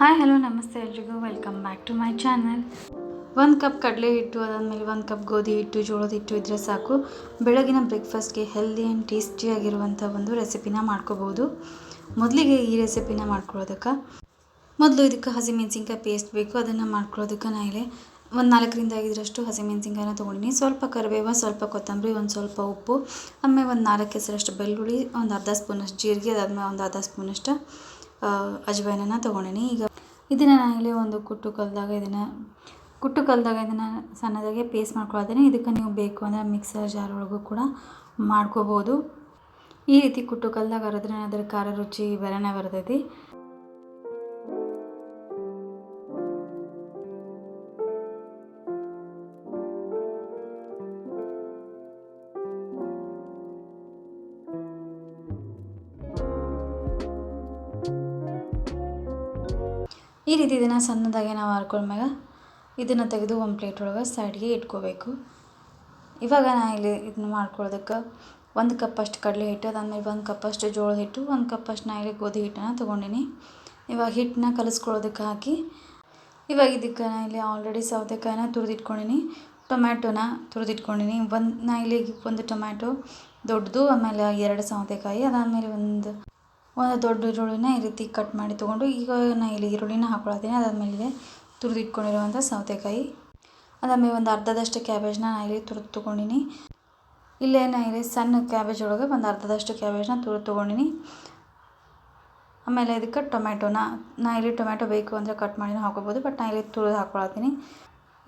Hi, hello, ನಮಸ್ತೆ ಎಲ್ರಿಗೂ. Welcome back to my channel ಒಂದು ಕಪ್ ಕಡಲೆ ಹಿಟ್ಟು, ಅದಾದಮೇಲೆ ಒಂದು ಕಪ್ ಗೋಧಿ ಹಿಟ್ಟು, ಜೋಳದ ಹಿಟ್ಟು ಇದ್ದರೆ ಸಾಕು. ಬೆಳಗಿನ ಬ್ರೇಕ್ಫಾಸ್ಟ್ಗೆ ಹೆಲ್ದಿ ಆ್ಯಂಡ್ ಟೇಸ್ಟಿಯಾಗಿರುವಂಥ ಒಂದು ರೆಸಿಪಿನ ಮಾಡ್ಕೋಬೋದು ಮೊದಲಿಗೆ ಈ ರೆಸಿಪಿನ ಮಾಡ್ಕೊಳ್ಳೋದಕ್ಕೆ ಮೊದಲು ಇದಕ್ಕೆ ಹಸಿಮೆಣಸಿನ್ಕಾಯಿ ಪೇಸ್ಟ್ ಬೇಕು. ಅದನ್ನು ಮಾಡ್ಕೊಳ್ಳೋದಕ್ಕೆ ನಾ ಇಲ್ಲಿ ಒಂದು ನಾಲ್ಕರಿಂದ ಐದರಷ್ಟು ಹಸಿಮೆಣಸಿನ್ಕಾಯಿನ ತೊಗೊಂಡಿನಿ. ಸ್ವಲ್ಪ ಕರಿಬೇವ, ಸ್ವಲ್ಪ ಕೊತ್ತಂಬರಿ, ಒಂದು ಸ್ವಲ್ಪ ಉಪ್ಪು, ಆಮೇಲೆ ಒಂದು ನಾಲ್ಕು ಹೆಸರಷ್ಟು ಬೆಳ್ಳುಳ್ಳಿ, ಒಂದು ಅರ್ಧ ಸ್ಪೂನಷ್ಟು ಜೀರಿಗೆ, ಅದಾದ್ಮೇಲೆ ಒಂದು ಅರ್ಧ ಸ್ಪೂನಷ್ಟು ಅಜ್ವೈನನ್ನು ತೊಗೊಂಡಿನಿ. ಈಗ ಇದನ್ನು ನಾನು ಇಲ್ಲಿ ಒಂದು ಕುಟ್ಟು ಕಲ್ದಾಗ ಇದನ್ನು ಕುಟ್ಟು ಕಲ್ದಾಗ ಇದನ್ನು ಸಣ್ಣದಾಗೆ ಪೇಸ್ಟ್ ಮಾಡ್ಕೊಳ್ತೀನಿ ಇದಕ್ಕೆ ನೀವು ಬೇಕು ಅಂದರೆ ಮಿಕ್ಸರ್ ಜಾರ್ ಒಳಗೂ ಕೂಡ ಮಾಡ್ಕೋಬೋದು. ಈ ರೀತಿ ಕುಟ್ಟು ಕಲ್ದಾಗ ಅರೆದ್ರೆ ಅದರ ಖಾರ ರುಚಿ ಬೇರೆನೇ ಬರ್ತೈತಿ. ಈ ರೀತಿ ಇದನ್ನು ಸಣ್ಣದಾಗಿ ನಾವು ಹರ್ಕೊಂಡ್ಮ್ಯಾಗ ಇದನ್ನು ತೆಗೆದು ಒಂದು ಪ್ಲೇಟ್ ಒಳಗೆ ಸೈಡ್ಗೆ ಇಟ್ಕೋಬೇಕು. ಇವಾಗ ನಾ ಇಲ್ಲಿ ಇದನ್ನ ಮಾಡ್ಕೊಳ್ಳೋದಕ್ಕೆ ಒಂದು ಕಪ್ಪಷ್ಟು ಕಡಲೆ ಹಿಟ್ಟು, ಅದಾದಮೇಲೆ ಒಂದು ಕಪ್ಪಷ್ಟು ಜೋಳದ ಹಿಟ್ಟು, ಒಂದು ಕಪ್ಪಷ್ಟು ನಾ ಇಲ್ಲಿ ಗೋಧಿ ಹಿಟ್ಟನ್ನು ತೊಗೊಂಡಿನಿ. ಇವಾಗ ಹಿಟ್ಟನ್ನ ಕಲಿಸ್ಕೊಳ್ಳೋದಕ್ಕೆ ಹಾಕಿ, ಇವಾಗ ಇದಕ್ಕೆ ನಾ ಇಲ್ಲಿ ಆಲ್ರೆಡಿ ಸೌತೆಕಾಯಿನ ತುರಿದಿಟ್ಕೊಂಡಿನಿ. ಟೊಮ್ಯಾಟೊನ ತುರಿದಿಟ್ಕೊಂಡಿನಿ. ಒಂದು ನಾ ಇಲ್ಲಿ ಒಂದು ಟೊಮ್ಯಾಟೊ ದೊಡ್ಡದು, ಆಮೇಲೆ ಎರಡು ಸೌತೆಕಾಯಿ, ಅದಾದಮೇಲೆ ಒಂದು ಒಂದು ದೊಡ್ಡ ಈರುಳ್ಳಿನ ಈ ರೀತಿ ಕಟ್ ಮಾಡಿ ತೊಗೊಂಡು ಈಗ ನಾನು ಇಲ್ಲಿ ಈರುಳ್ಳಿನ ಹಾಕ್ಕೊಳತ್ತೀನಿ ಅದಾದಮೇಲೆ ತುರಿದಿಟ್ಕೊಂಡಿರುವಂಥ ಸೌತೆಕಾಯಿ. ಅದಾದಮೇಲೆ ಒಂದು ಅರ್ಧದಷ್ಟು ಕ್ಯಾಬೇಜ್ನ ನಾನು ಇಲ್ಲಿ ತುರಿದು ತೊಗೊಂಡಿನಿ. ಇಲ್ಲೇ ಸಣ್ಣ ಕ್ಯಾಬೇಜ್ ಒಳಗೆ ಒಂದು ಅರ್ಧದಷ್ಟು ಕ್ಯಾಬೇಜ್ನ ತುರಿದು ತೊಗೊಂಡಿನಿ. ಆಮೇಲೆ ಇದಕ್ಕೆ ಟೊಮ್ಯಾಟೊನ, ನಾ ಇಲ್ಲಿ ಟೊಮ್ಯಾಟೊ ಬೇಕು ಅಂದರೆ ಕಟ್ ಮಾಡಿನೂ ಹಾಕೋಬೋದು, ಬಟ್ ನಾ ಇಲ್ಲಿ ತುರಿದು ಹಾಕ್ಕೊಳತ್ತೀನಿ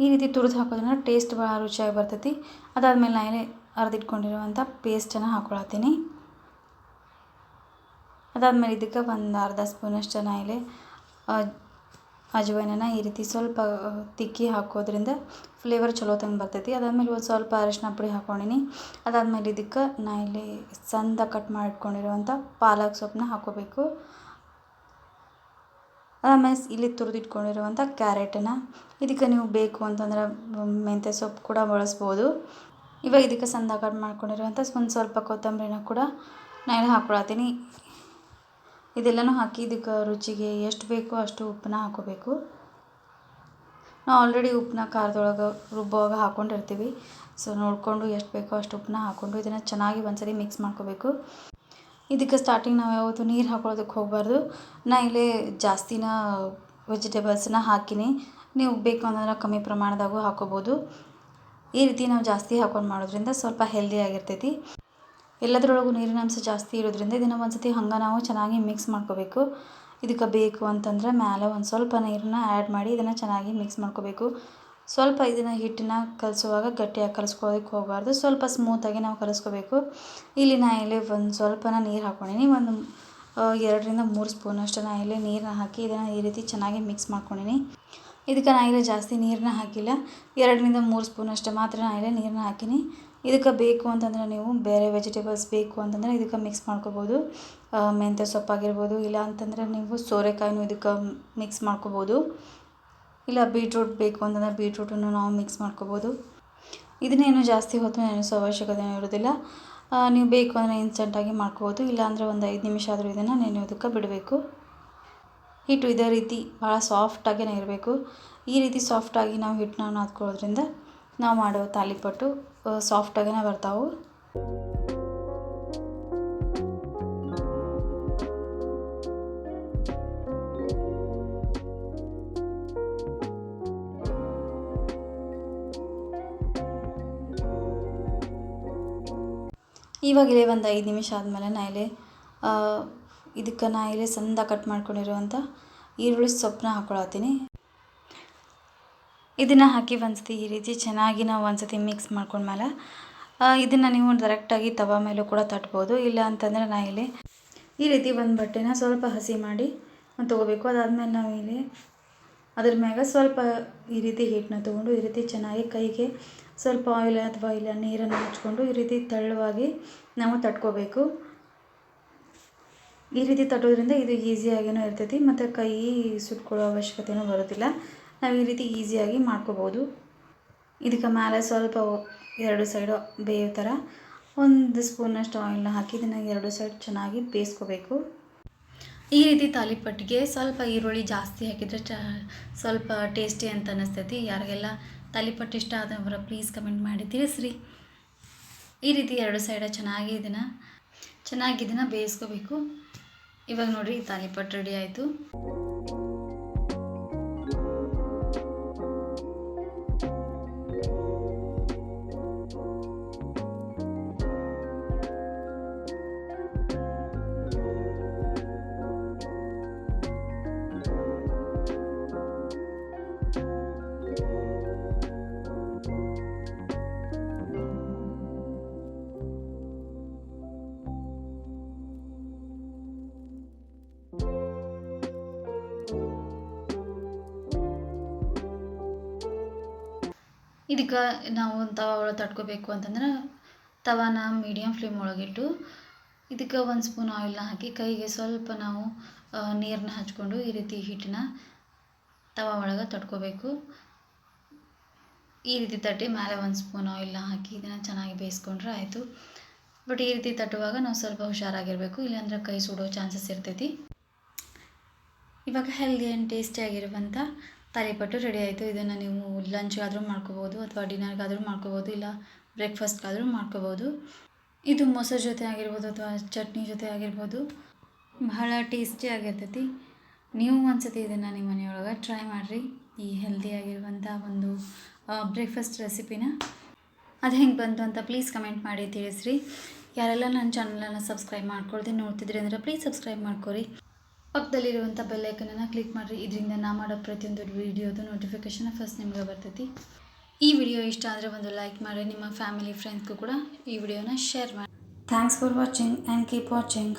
ಈ ರೀತಿ ತುರಿದು ಹಾಕೋದ್ರಿಂದ ಟೇಸ್ಟ್ ಭಾಳ ರುಚಿಯಾಗಿ ಬರ್ತೈತಿ. ಅದಾದಮೇಲೆ ನಾನು ಇಲ್ಲಿ ಅರ್ದಿಟ್ಕೊಂಡಿರುವಂಥ ಪೇಸ್ಟನ್ನು ಹಾಕೊಳತ್ತೀನಿ. ಅದಾದಮೇಲೆ ಇದಕ್ಕೆ ಒಂದು ಅರ್ಧ ಸ್ಪೂನಷ್ಟು ನಾ ಇಲ್ಲಿ ಈ ರೀತಿ ಸ್ವಲ್ಪ ತಿಕ್ಕಿ ಹಾಕೋದ್ರಿಂದ ಫ್ಲೇವರ್ ಚಲೋ ತಂಗೆ ಬರ್ತೈತಿ. ಅದಾದಮೇಲೆ ಒಂದು ಸ್ವಲ್ಪ ಅರಿಶಿನ ಪುಡಿ ಹಾಕ್ಕೊಂಡಿನಿ ಅದಾದ್ಮೇಲೆ ಇದಕ್ಕೆ ನಾ ಇಲ್ಲಿ ಕಟ್ ಮಾಡಿಟ್ಕೊಂಡಿರುವಂಥ ಪಾಲಕ್ ಸೊಪ್ಪನ್ನ ಹಾಕೋಬೇಕು. ಆಮೇಲೆ ಇಲ್ಲಿ ತುರಿದಿಟ್ಕೊಂಡಿರುವಂಥ ಕ್ಯಾರೆಟನ್ನು. ಇದಕ್ಕೆ ನೀವು ಬೇಕು ಅಂತಂದ್ರೆ ಮೆಂತ್ಯ ಸೊಪ್ಪು ಕೂಡ ಬಳಸ್ಬೋದು. ಇವಾಗ ಇದಕ್ಕೆ ಸಣ್ಣ ಕಟ್ ಮಾಡ್ಕೊಂಡಿರುವಂಥ ಒಂದು ಸ್ವಲ್ಪ ಕೊತ್ತಂಬರಿನ ಕೂಡ ನಾನು ಹಾಕ್ಕೊಳತ್ತೀನಿ ಇದೆಲ್ಲನೂ ಹಾಕಿ ಇದಕ್ಕೆ ರುಚಿಗೆ ಎಷ್ಟು ಬೇಕೋ ಅಷ್ಟು ಉಪ್ಪನ್ನ ಹಾಕೋಬೇಕು. ನಾವು ಆಲ್ರೆಡಿ ಉಪ್ಪನ್ನ ಖಾರದೊಳಗೆ ರುಬ್ಬುವಾಗ ಹಾಕ್ಕೊಂಡಿರ್ತೀವಿ ಸೊ ನೋಡಿಕೊಂಡು ಎಷ್ಟು ಬೇಕೋ ಅಷ್ಟು ಉಪ್ಪನ್ನ ಹಾಕ್ಕೊಂಡು ಇದನ್ನು ಚೆನ್ನಾಗಿ ಒಂದ್ಸರಿ ಮಿಕ್ಸ್ ಮಾಡ್ಕೋಬೇಕು. ಇದಕ್ಕೆ ಸ್ಟಾರ್ಟಿಂಗ್ ನಾವು ಯಾವತ್ತು ನೀರು ಹಾಕೊಳ್ಳೋದಕ್ಕೆ ಹೋಗಬಾರ್ದು. ನಾ ಇಲ್ಲೇ ಜಾಸ್ತಿನ ವೆಜಿಟೇಬಲ್ಸನ್ನ ಹಾಕಿನಿ. ನೀವು ಬೇಕು ಅಂತಂದ್ರೆ ಕಮ್ಮಿ ಪ್ರಮಾಣದಾಗೂ ಹಾಕೋಬೋದು. ಈ ರೀತಿ ನಾವು ಜಾಸ್ತಿ ಹಾಕೊಂಡು ಮಾಡೋದ್ರಿಂದ ಸ್ವಲ್ಪ ಹೆಲ್ದಿ ಆಗಿರ್ತೈತಿ. ಎಲ್ಲದರೊಳಗೂ ನೀರಿನ ಅಂಶ ಜಾಸ್ತಿ ಇರೋದ್ರಿಂದ ಇದನ್ನು ಒಂದು ಸತಿ ಹಂಗೆ ನಾವು ಚೆನ್ನಾಗಿ ಮಿಕ್ಸ್ ಮಾಡ್ಕೋಬೇಕು. ಇದಕ್ಕೆ ಬೇಕು ಅಂತಂದರೆ ಮೇಲೆ ಒಂದು ಸ್ವಲ್ಪ ನೀರನ್ನ ಆ್ಯಡ್ ಮಾಡಿ ಇದನ್ನು ಚೆನ್ನಾಗಿ ಮಿಕ್ಸ್ ಮಾಡ್ಕೋಬೇಕು. ಸ್ವಲ್ಪ ಇದನ್ನು ಹಿಟ್ಟನ್ನ ಕಲಸುವಾಗ ಗಟ್ಟಿಯಾಗಿ ಕಲಿಸ್ಕೊಳ್ಳೋದಕ್ಕೆ ಹೋಗಬಾರ್ದು. ಸ್ವಲ್ಪ ಸ್ಮೂತಾಗಿ ನಾವು ಕಲಸ್ಕೋಬೇಕು. ಇಲ್ಲಿ ನಾ ಇಲ್ಲಿ ಒಂದು ಸ್ವಲ್ಪನ ನೀರು ಹಾಕ್ಕೊಂಡಿನಿ ಒಂದು ಎರಡರಿಂದ ಮೂರು ಸ್ಪೂನಷ್ಟು ನಾ ಇಲ್ಲಿ ನೀರನ್ನ ಹಾಕಿ ಇದನ್ನು ಈ ರೀತಿ ಚೆನ್ನಾಗಿ ಮಿಕ್ಸ್ ಮಾಡ್ಕೊಂಡಿನಿ. ಇದಕ್ಕೆ ನಾ ಇಲ್ಲಿ ಜಾಸ್ತಿ ನೀರನ್ನ ಹಾಕಿಲ್ಲ. ಎರಡರಿಂದ ಮೂರು ಸ್ಪೂನಷ್ಟು ಮಾತ್ರ ನಾ ಇಲ್ಲಿ ನೀರನ್ನ ಹಾಕಿನಿ. ಇದಕ್ಕೆ ಬೇಕು ಅಂತಂದರೆ ನೀವು ಬೇರೆ ವೆಜಿಟೇಬಲ್ಸ್ ಬೇಕು ಅಂತಂದರೆ ಇದಕ್ಕೆ ಮಿಕ್ಸ್ ಮಾಡ್ಕೋಬೋದು. ಮೆಂತ್ಯ ಸೊಪ್ಪಾಗಿರ್ಬೋದು ಇಲ್ಲ ಅಂತಂದರೆ ನೀವು ಸೋರೆಕಾಯಿನೂ ಇದಕ್ಕೆ ಮಿಕ್ಸ್ ಮಾಡ್ಕೋಬೋದು. ಇಲ್ಲ ಬೀಟ್ರೂಟ್ ಬೇಕು ಅಂತಂದರೆ ಬೀಟ್ರೂಟನ್ನು ನಾವು ಮಿಕ್ಸ್ ಮಾಡ್ಕೋಬೋದು. ಇದನ್ನೇನು ಜಾಸ್ತಿ ಹೊತ್ತು ನೆನೆಸೋ ಅವಶ್ಯಕತೆ ಇರೋದಿಲ್ಲ ನೀವು ಬೇಕು ಅಂದರೆ ಇನ್ಸ್ಟೆಂಟಾಗಿ ಮಾಡ್ಕೋಬೋದು ಇಲ್ಲಾಂದರೆ ಒಂದು ಐದು ನಿಮಿಷ ಆದರೂ ಇದನ್ನು ನೆನೆಯೋದಕ್ಕೆ ಬಿಡಬೇಕು. ಹಿಟ್ಟು ಇದೇ ರೀತಿ ಭಾಳ ಸಾಫ್ಟಾಗೇ ಇರಬೇಕು. ಈ ರೀತಿ ಸಾಫ್ಟಾಗಿ ನಾವು ಹಿಟ್ಟನ್ನ ನಾದ್ಕೊಳ್ಳೋದ್ರಿಂದ ನಾವು ಮಾಡೋ ತಾಲಿಪಟ್ಟು ಸಾಫ್ಟಾಗೇ ಬರ್ತಾವೆ. ಇಲ್ಲಿ ಒಂದು ಐದು ನಿಮಿಷ ಆದಮೇಲೆ ನಾ ಇಲ್ಲಿ ಇದಕ್ಕೆ ನಾ ಇಲ್ಲಿ ಸಂದ ಕಟ್ ಮಾಡ್ಕೊಂಡಿರುವಂಥ ಈರುಳ್ಳಿ ಸೊಪ್ಪನ್ನ ಹಾಕ್ಕೊಳತ್ತೀನಿ ಇದನ್ನು ಹಾಕಿ ಒಂದ್ಸತಿ ಈ ರೀತಿ ಚೆನ್ನಾಗಿ ನಾವು ಒಂದ್ಸತಿ ಮಿಕ್ಸ್ ಮಾಡ್ಕೊಂಡ್ಮೇಲೆ ಇದನ್ನು ನೀವು ಡೈರೆಕ್ಟಾಗಿ ತವ ಮೇಲೂ ಕೂಡ ತಟ್ಬೋದು. ಇಲ್ಲ ಅಂತಂದರೆ ನಾ ಇಲ್ಲಿ ಈ ರೀತಿ ಒಂದು ಬಟ್ಟೆನ ಸ್ವಲ್ಪ ಹಸಿ ಮಾಡಿ ತೊಗೋಬೇಕು. ಅದಾದಮೇಲೆ ನಾವು ಇಲ್ಲಿ ಅದ್ರ ಮ್ಯಾಗ ಸ್ವಲ್ಪ ಈ ರೀತಿ ಹಿಟ್ಟನ್ನ ತೊಗೊಂಡು ಈ ರೀತಿ ಚೆನ್ನಾಗಿ ಕೈಗೆ ಸ್ವಲ್ಪ ಆಯಿಲ್ ಅಥವಾ ಇಲ್ಲ ನೀರನ್ನು ಹಚ್ಕೊಂಡು ಈ ರೀತಿ ತೆಳ್ಳವಾಗಿ ನಾವು ತಟ್ಕೋಬೇಕು. ಈ ರೀತಿ ತಟ್ಟೋದ್ರಿಂದ ಇದು ಈಸಿಯಾಗಿಯೂ ಇರ್ತೈತಿ, ಮತ್ತು ಕೈ ಸುಟ್ಕೊಳ್ಳೋ ಅವಶ್ಯಕತೆಯೂ ಬರೋದಿಲ್ಲ ನಾವು ಈ ರೀತಿ ಈಸಿಯಾಗಿ ಮಾಡ್ಕೋಬೋದು. ಇದಕ್ಕೆ ಮೇಲೆ ಸ್ವಲ್ಪ ಎರಡು ಸೈಡು ಬೇವು ಥರ ಒಂದು ಸ್ಪೂನಷ್ಟು ಆಯಿಲ್ನ ಹಾಕಿ ಇದನ್ನು ಎರಡು ಸೈಡ್ ಚೆನ್ನಾಗಿ ಬೇಯಿಸ್ಕೋಬೇಕು. ಈ ರೀತಿ ತಾಲಿಪಟ್ಟಿಗೆ ಸ್ವಲ್ಪ ಈರುಳ್ಳಿ ಜಾಸ್ತಿ ಹಾಕಿದರೆ ಚ, ಸ್ವಲ್ಪ ಟೇಸ್ಟಿ ಅಂತ ಅನ್ನಿಸ್ತೈತಿ ಯಾರಿಗೆಲ್ಲ ತಾಲಿಪಟ್ಟು ಇಷ್ಟ ಆದವರ ಪ್ಲೀಸ್ ಕಮೆಂಟ್ ಮಾಡಿ ತಿಳಿಸ್ರಿ. ಈ ರೀತಿ ಎರಡು ಸೈಡ ಚೆನ್ನಾಗಿ ಇದನ್ನು ಚೆನ್ನಾಗಿ ಇದನ್ನು ಬೇಯಿಸ್ಕೋಬೇಕು. ಇವಾಗ ನೋಡಿರಿ ತಾಲಿಪಟ್ಟು ರೆಡಿ ಆಯಿತು. ಇದಕ್ಕೆ ನಾವು ತವ ಒಳಗೆ ತಟ್ಕೋಬೇಕು ಅಂತಂದ್ರೆ ತವಾನ ಮೀಡಿಯಮ್ ಫ್ಲೇಮ್ ಒಳಗಿಟ್ಟು ಇದಕ್ಕೆ ಒಂದು ಸ್ಪೂನ್ ಆಯಿಲ್ನ ಹಾಕಿ ಕೈಗೆ ಸ್ವಲ್ಪ ನಾವು ನೀರನ್ನ ಹಚ್ಕೊಂಡು ಈ ರೀತಿ ಹಿಟ್ಟನ್ನ ತವ ಒಳಗೆ ತಟ್ಕೋಬೇಕು ಈ ರೀತಿ ತಟ್ಟಿ ಮೇಲೆ ಒಂದು ಸ್ಪೂನ್ ಆಯಿಲ್ನ ಹಾಕಿ ಇದನ್ನು ಚೆನ್ನಾಗಿ ಬೇಯಿಸ್ಕೊಂಡ್ರೆ ಆಯಿತು. ಬಟ್ ಈ ರೀತಿ ತಟ್ಟುವಾಗ ನಾವು ಸ್ವಲ್ಪ ಹುಷಾರಾಗಿರಬೇಕು, ಇಲ್ಲಾಂದ್ರೆ ಕೈ ಸುಡೋ ಚಾನ್ಸಸ್ ಇರ್ತೈತಿ. ಇವಾಗ ಹೆಲ್ದಿ ಆ್ಯಂಡ್ ಟೇಸ್ಟಿಯಾಗಿರುವಂಥ ತಾಲಿಪಟ್ಟು ರೆಡಿ ಆಯಿತು. ಇದನ್ನು ನೀವು ಲಂಚ್ಗಾದರೂ ಮಾಡ್ಕೋಬೋದು ಅಥವಾ ಡಿನ್ನರ್ಗಾದರೂ ಮಾಡ್ಕೋಬೋದು, ಇಲ್ಲ ಬ್ರೇಕ್ಫಾಸ್ಟ್ಗಾದರೂ ಮಾಡ್ಕೋಬೋದು. ಇದು ಮೊಸರು ಜೊತೆ ಆಗಿರ್ಬೋದು ಅಥವಾ ಚಟ್ನಿ ಜೊತೆ ಆಗಿರ್ಬೋದು. ಬಹಳ ಟೇಸ್ಟಿ ಆಗಿರ್ತೈತಿ. ನೀವು ಒಂದ್ಸತಿ ಇದನ್ನು ನಿಮ್ಮ ಮನೆಯೊಳಗೆ ಟ್ರೈ ಮಾಡಿರಿ. ಈ ಹೆಲ್ದಿಯಾಗಿರುವಂಥ ಒಂದು ಬ್ರೇಕ್ಫಾಸ್ಟ್ ರೆಸಿಪಿನ ಅದು ಹೆಂಗೆ ಬಂತು ಅಂತ ಪ್ಲೀಸ್ ಕಮೆಂಟ್ ಮಾಡಿ ತಿಳಿಸ್ರಿ. ಯಾರೆಲ್ಲ ನನ್ನ ಚಾನಲನ್ನು ಸಬ್ಸ್ಕ್ರೈಬ್ ಮಾಡ್ಕೊಳ್ದೆ ನೋಡ್ತಿದ್ರಿ ಅಂದರೆ ಪ್ಲೀಸ್ ಸಬ್ಸ್ಕ್ರೈಬ್ ಮಾಡ್ಕೊರಿ. ಪಕ್ಕದಲ್ಲಿರುವಂಥ ಬೆಲ್ಲೈಕನನ್ನು ಕ್ಲಿಕ್ ಮಾಡಿರಿ. ಇದರಿಂದ ನಾ ಮಾಡೋ ಪ್ರತಿಯೊಂದು ವೀಡಿಯೋದು ನೋಟಿಫಿಕೇಷನ್ ಫಸ್ಟ್ ನಿಮಗೆ ಬರ್ತೈತಿ. ಈ ವಿಡಿಯೋ ಇಷ್ಟ ಆದರೆ ಒಂದು ಲೈಕ್ ಮಾಡಿ ನಿಮ್ಮ ಫ್ಯಾಮಿಲಿ ಫ್ರೆಂಡ್ಸ್ಗೂ ಕೂಡ ಈ ವಿಡಿಯೋನ ಶೇರ್ ಮಾಡಿ thanks for watching and keep watching